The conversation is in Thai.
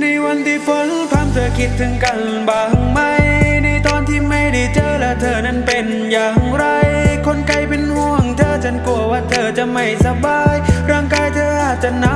ในวันที่ฝนพรำเธอคิดถึงกันบ้างไหม ในตอนที่ไม่ได้เจอและเธอนั้นเป็นอย่างไร คนไกลเป็นห่วงเธอฉันกลัวว่าเธอจะไม่สบาย ร่างกายเธออาจจะหนาว